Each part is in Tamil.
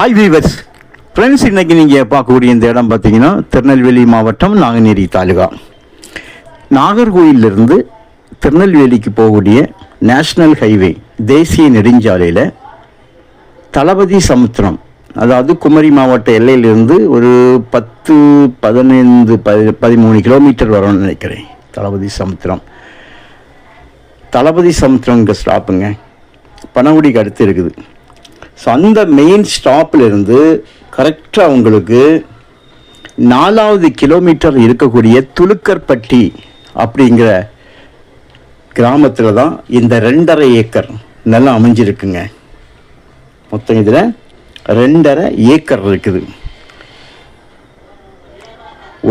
ஹாய் வீவர்ஸ் ஃப்ரெண்ட்ஸ் இன்றைக்கி நீங்கள் பார்க்கக்கூடிய இந்த இடம் பார்த்தீங்கன்னா திருநெல்வேலி மாவட்டம் நாங்குநேரி தாலுகா. நாகர்கோயிலிருந்து திருநெல்வேலிக்கு போகக்கூடிய நேஷ்னல் ஹைவே தேசிய நெடுஞ்சாலையில் தளபதி சமுத்திரம் அதாவது குமரி மாவட்ட எல்லையிலிருந்து ஒரு பத்து பதினைந்து பதி பதிமூணு கிலோமீட்டர் வரும்னு நினைக்கிறேன் தளபதி சமுத்திரம். தளபதி சமுத்திரங்க ஸ்டாப்புங்க பனகுடிக்கு அடுத்து இருக்குது. ஸோ அந்த மெயின் ஸ்டாப்பிலிருந்து கரெக்டாக உங்களுக்கு நாலாவது கிலோமீட்டர் இருக்கக்கூடிய துலுக்கர்பட்டி அப்படிங்கிற கிராமத்தில் தான் இந்த ரெண்டரை ஏக்கர் நல்லா அமைஞ்சிருக்குங்க. மொத்தம் இதில் ரெண்டரை ஏக்கர் இருக்குது.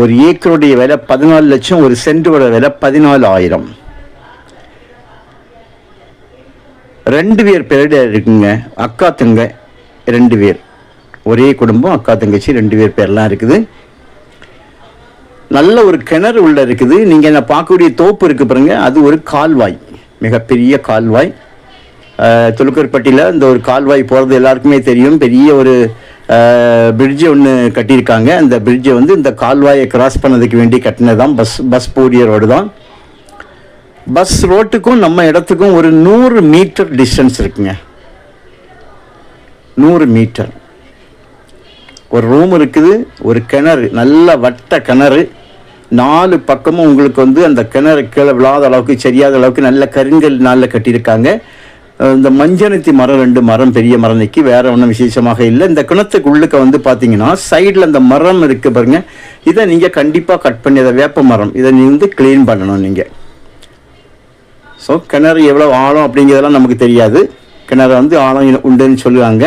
ஒரு ஏக்கருடைய விலை பதினாலு லட்சம் ஒரு சென்டோட விலை பதினாலு ஆயிரம் ரெண்டு பேர் பேர் இருக்குங்க. அக்கா தங்க ரெண்டு பேர். ஒரே குடும்பம் அக்கா தங்கச்சி ரெண்டு பேர் பேர்லாம் இருக்குது. நல்ல ஒரு கிணறு உள்ள இருக்குது. நீங்கள் நான் பார்க்கக்கூடிய தோப்பு இருக்கு பாருங்க. அது ஒரு கால்வாய். மிகப்பெரிய கால்வாய். துலுக்கர்பட்டியில் இந்த ஒரு கால்வாய் போகிறது எல்லாருக்குமே தெரியும். பெரிய ஒரு பிரிட்ஜை ஒன்று கட்டியிருக்காங்க. அந்த பிரிட்ஜை வந்து இந்த கால்வாயை கிராஸ் பண்ணதுக்கு வேண்டி கட்டினது தான் பஸ் பஸ் போடிய ரோடு தான். பஸ் ரோட்டுக்கும் நம்ம இடத்துக்கும் ஒரு நூறு மீட்டர் டிஸ்டன்ஸ் இருக்குங்க. நூறு மீட்டர். ஒரு ரூம் இருக்குது ஒரு கிணறு நல்ல வட்ட கிணறு. நாலு பக்கமும் உங்களுக்கு வந்து அந்த கிணறு கீழே விழாத அளவுக்கு சரியாத அளவுக்கு நல்ல கருங்கல் நாளில் கட்டியிருக்காங்க. இந்த மஞ்சனத்தி மரம் ரெண்டு மரம் பெரிய மரம் நிற்கி வேறு ஒன்றும் விசேஷமாக இல்லை. இந்த கிணத்துக்கு உள்ளுக்க வந்து பார்த்தீங்கன்னா சைடில் அந்த மரம் இருக்குது பாருங்க. இதை நீங்கள் கண்டிப்பாக கட் பண்ணி அதை வேப்ப மரம் இதை நீங்கள் வந்து க்ளீன் பண்ணணும் நீங்கள் ஸோ கிணறு எவ்வளோ ஆழம் அப்படிங்கிறதெல்லாம் நமக்கு தெரியாது. கிணறு வந்து ஆழம் உண்டுன்னு சொல்லுவாங்க.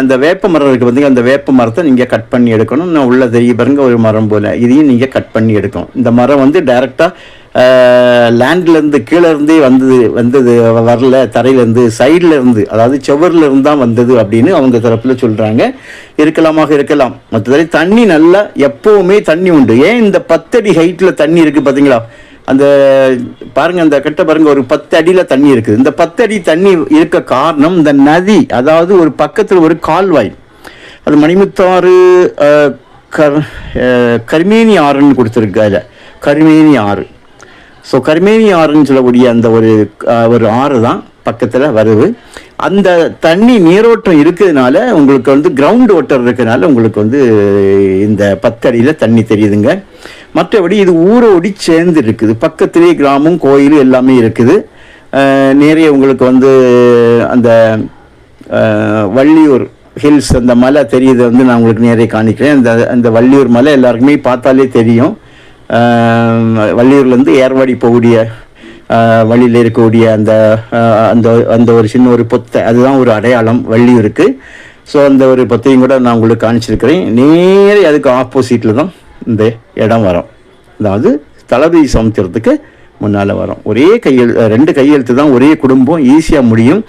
அந்த வேப்ப மரம் இருக்குது பார்த்தீங்க அந்த வேப்ப மரத்தை நீங்கள் கட் பண்ணி எடுக்கணும். நான் உள்ளே தெரிய பாருங்க ஒரு மரம் போல். இதையும் நீங்கள் கட் பண்ணி எடுக்கணும். இந்த மரம் வந்து டைரெக்டாக லேண்ட்லேருந்து கீழே இருந்தே வந்தது வந்தது வரல. தரையிலேருந்து சைடில் இருந்து அதாவது செவரில் இருந்து தான் வந்தது அப்படின்னு அவங்க தரப்பில் சொல்கிறாங்க இருக்கலாமாக இருக்கலாம். மற்றபடி தண்ணி நல்லா எப்போவுமே தண்ணி உண்டு. ஏன் இந்த பத்தடி ஹைட்டில் தண்ணி இருக்குது பார்த்தீங்களா அந்த பாருங்க அந்த கட்ட பாருங்க ஒரு பத்து அடியில் தண்ணி இருக்குது. இந்த பத்து அடி தண்ணி இருக்க காரணம் இந்த நதி அதாவது ஒரு பக்கத்தில் ஒரு கால்வாய். அது மணிமுத்தாறு கர் கர்மேனி ஆறுன்னு கொடுத்துருக்கு அதில். கர்மேனி ஆறு. ஸோ கர்மேனி ஆறுன்னு சொல்லக்கூடிய அந்த ஒரு ஒரு ஆறு தான் பக்கத்தில் வருது. அந்த தண்ணி நீரோட்டம் இருக்கிறதுனால உங்களுக்கு வந்து கிரவுண்ட் வாட்டர் இருக்கிறதுனால உங்களுக்கு வந்து இந்த பத்தடியில் தண்ணி தெரியுதுங்க. மற்றபடி இது ஊரோடி சேர்ந்து இருக்குது. பக்கத்திலே கிராமம் கோயில் எல்லாமே இருக்குது. நிறைய உங்களுக்கு வந்து அந்த வள்ளியூர் ஹில்ஸ் அந்த மலை தெரியுது வந்து நான் உங்களுக்கு நிறைய காணிக்கிறேன். அந்த அந்த வள்ளியூர் மலை எல்லாருக்குமே பார்த்தாலே தெரியும். வள்ளியூர்லேருந்து ஏர்வாடி போகக்கூடிய வழியில் இருக்கக்கூடிய அந்த அந்த அந்த ஒரு சின்ன ஒரு பொத்தை. அதுதான் ஒரு அடையாளம். வள்ளியூருக்கு ஸோ அந்த ஒரு பொத்தையும் கூட நான் உங்களுக்கு காமிச்சிருக்கிறேன் நேரே அதுக்கு ஆப்போசிட்டில் தான் இந்த இடம் வரும். அதாவது தளபதி சமுத்திரத்துக்கு முன்னால் வரும். ஒரே கையெழு ரெண்டு கையெழுத்து தான் ஒரே குடும்பம் ஈஸியாக முடியும்.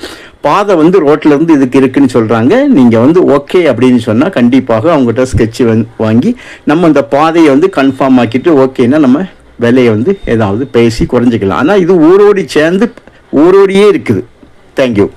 பாதை வந்து ரோட்டிலேருந்து இதுக்கு இருக்குன்னு சொல்கிறாங்க நீங்கள் வந்து ஓகே அப்படின்னு சொன்னால் கண்டிப்பாக அவங்ககிட்ட ஸ்கெட்ச் வாங்கி நம்ம இந்த பாதையை வந்து கன்ஃபார்ம் ஆக்கிட்டு ஓகேன்னா நம்ம விலையை வந்து ஏதாவது பேசி குறைஞ்சிக்கலாம். ஆனால் இது ஊரோடி சேர்ந்து ஊரோடியே இருக்குது. தேங்க்யூ